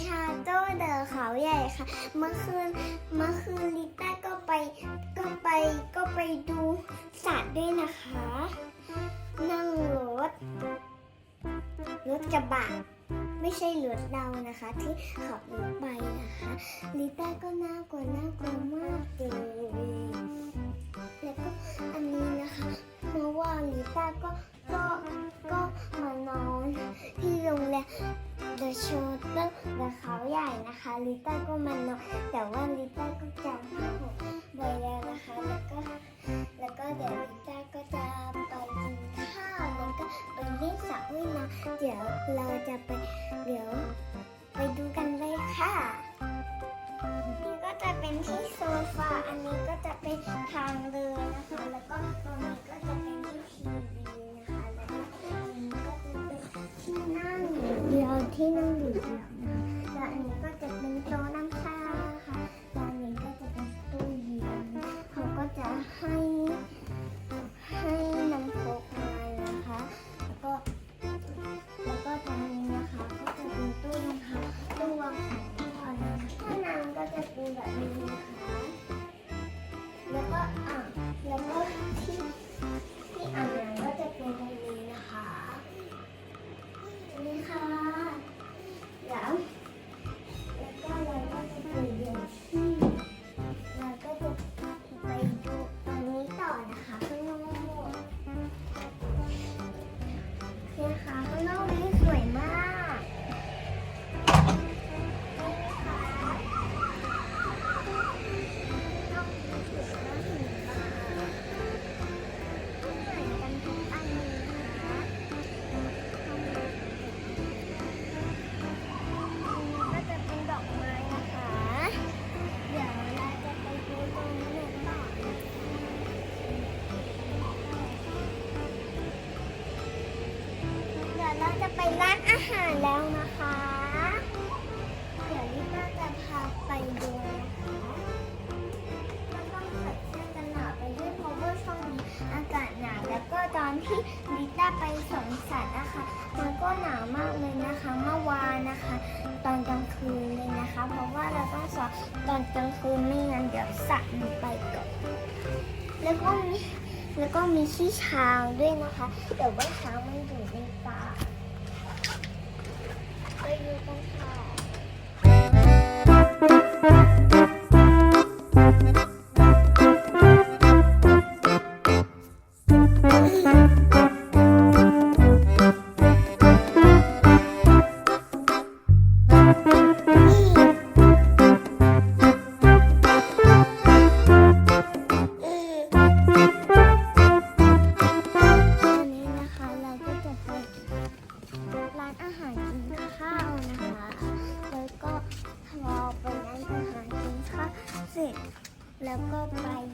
ชาโต้เดอะเขาใหญ่ค่ะ เมื่อคืนเมื่อคืนลิต้าก็ไปก็ไปก็ไปดูสัตว์ด้วยนะคะ นั่งรถ รถกระบะไม่ใช่รถเรานะคะ ที่ขับรถไปนะคะลิต้าก็น่ากลัวน่ากลัวมากเลย The Shuttle เดอะเขาใหญ่นะคะ ลิต้าก็มานอนแต่ว่าลิต้าก็จำผ้าห่มไว้แล้วนะคะ แล้วก็แล้วก็เดี๋ยวลิต้าก็จะไปกินข้าวแล้วก็ไปเล่นสระว่ายน้ำเดี๋ยวเราจะไปเดี๋ยวไปดูกันเลยค่ะนี่ก็จะเป็นที่โซฟา อันนี้ก็จะเป็นทางเดินนะคะ แล้วก็ ที่นั่งอยู่เดียวนะคะแล้วอันนี้ก็จะเป็นโต๊ะน้ำชาค่ะแล้วอันนี้ก็จะเป็นตู้เย็นเขาก็จะให้ให้น้ำโคกมานะคะ แล้วก็แล้วก็ตรงนี้นะคะก็จะเป็นตู้นะคะตู้วางของก่อนห้องน้ำก็จะเป็นแบบนี้ ก็ตอนที่ลิต้าไปสวนสัตว์นะคะ มันก็หนาวมากเลยนะคะ เมื่อวานนะคะ ตอนกลางคืนเลยนะคะ เพราะว่าเราต้องสอนตอนกลางคืนไม่งั้นเดี๋ยวสัตว์มันไปก่อนแล้วก็มีแล้วก็มีขี้ช้างด้วยนะคะแต่ว่าช้างมันอยู่ในป่าไปดูกันค่ะ แล้วก็ไป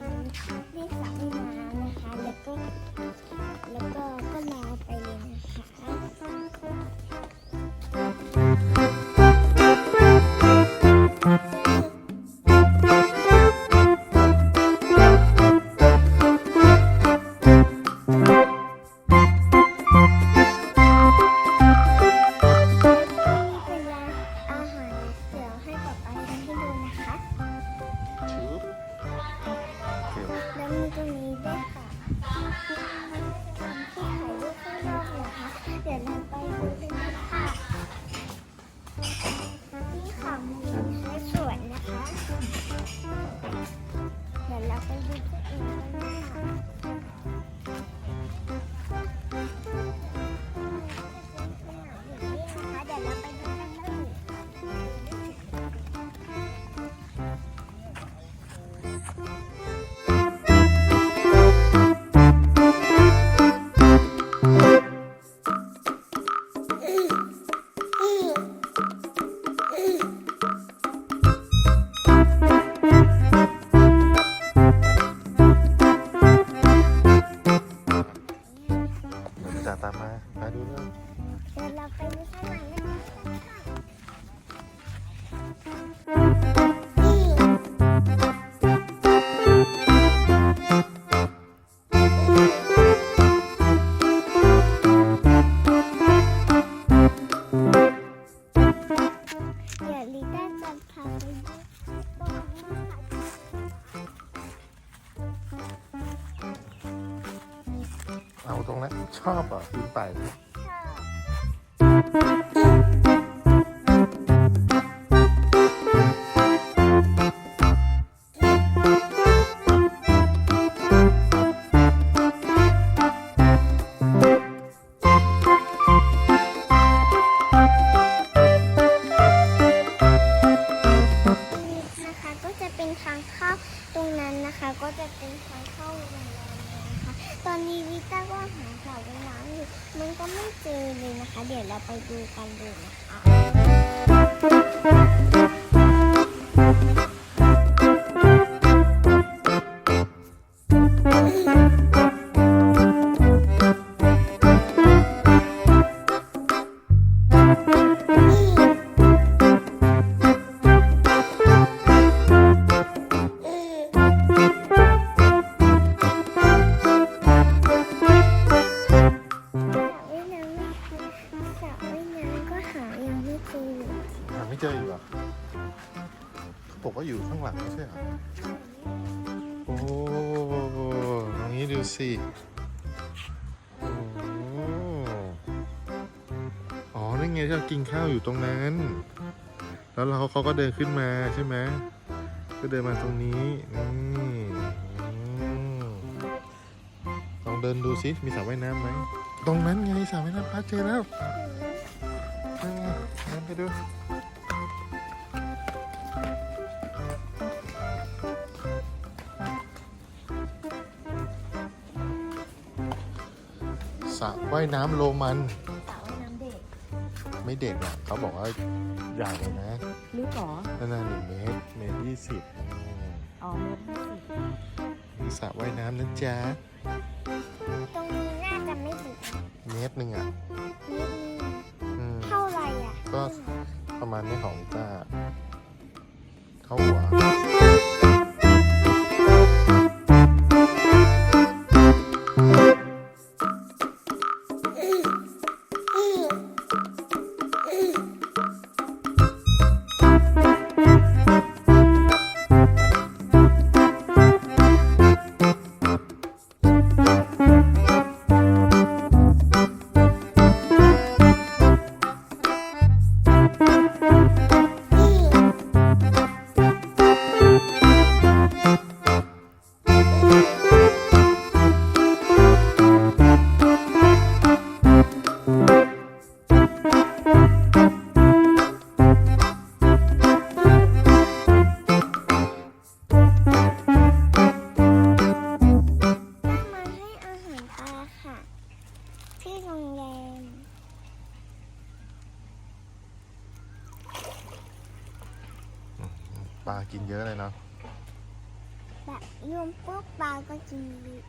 นะคะก็จะเป็นทางเข้าตรงนั้นนะคะ ก็จะเป็นทางเข้าโรงแรมเลยนะคะ ตอนนี้วิต้าก็หาสระว่ายน้ำอยู่ มันก็ไม่เจอเลยนะคะ เดี๋ยวเราไปดูกันดูนะคะ สิโอ้อ๋อ นั่นไงที่เรากินข้าวอยู่ตรงนั้น แล้วเราเขาก็เดินขึ้นมาใช่ไหมก็เดินมาตรงนี้นี่ลองเดินดูสิมีสระว่ายน้ำไหม ตรงนั้นไงสระว่ายน้ำพัดเจอแล้วนั่งเดินไปดู สระว่ายน้ำโรมัน สระว่ายน้ำเด็กไม่เด็กอะเขาบอกว่าใหญ่เลยนะลึกเหรอนานาหนึ่งเมตรเมตรยี่สิบอ๋อเมตรห้าสิบมีสระว่ายน้ำนะจ๊ะตรงนี้น่าจะไม่ถึงเมตรหนึ่งอะนิดนึงอืมเท่าไหร่อะก็ประมาณนี้ของลิต้าเท่าหัว กินเยอะเลยเนาะแบบโยมปุ๊บปลาก็กินเลย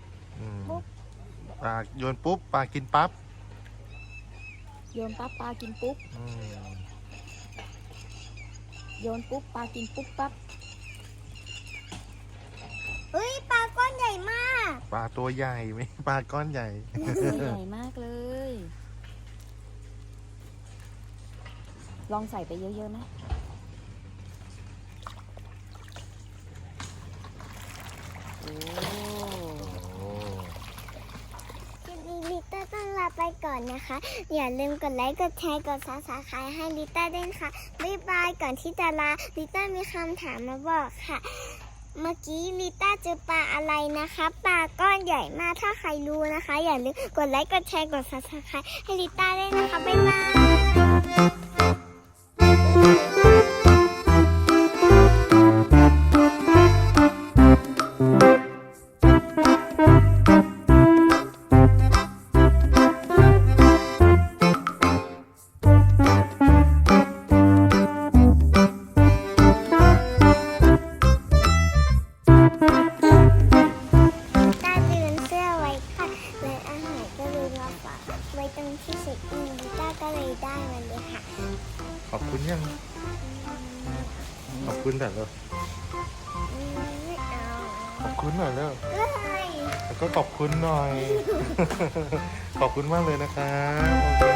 อืมปุ๊บปลาโยนปุ๊บปลากินปั๊บโยนปั๊บปลากินปุ๊บอืมโยนปุ๊บปลากินปุ๊บปั๊บเฮ้ยปลาก้อนใหญ่มากปลาตัวใหญ่ไหมปลาก้อนใหญ่ ตัวใหญ่มากเลย ลองใส่ไปเยอะๆนะ ดีลิต้าต้องลาไปก่อนนะคะ อย่าลืมกดไลค์ กดแชร์ กดซับสไครต์ให้ลิต้าด้วยนะคะบ๊ายบาย ก่อนที่จะลา ลิต้ามีคำถามมาบอกค่ะ เมื่อกี้ลิต้าเจอปลาอะไรนะคะ ปลาก้อนใหญ่มาก ถ้าใครรู้นะคะ อย่าลืมกดไลค์ กดแชร์ กดซับสไครต์ให้ลิต้าด้วยนะคะ บ๊ายบาย ขอบคุณแต่อยเร็วอืมไม่เอาขอบคุณหน่อยเร็วเฮ้ย แล้วก็ขอบคุณหน่อย ขอบคุณมากเลยนะครับโอเค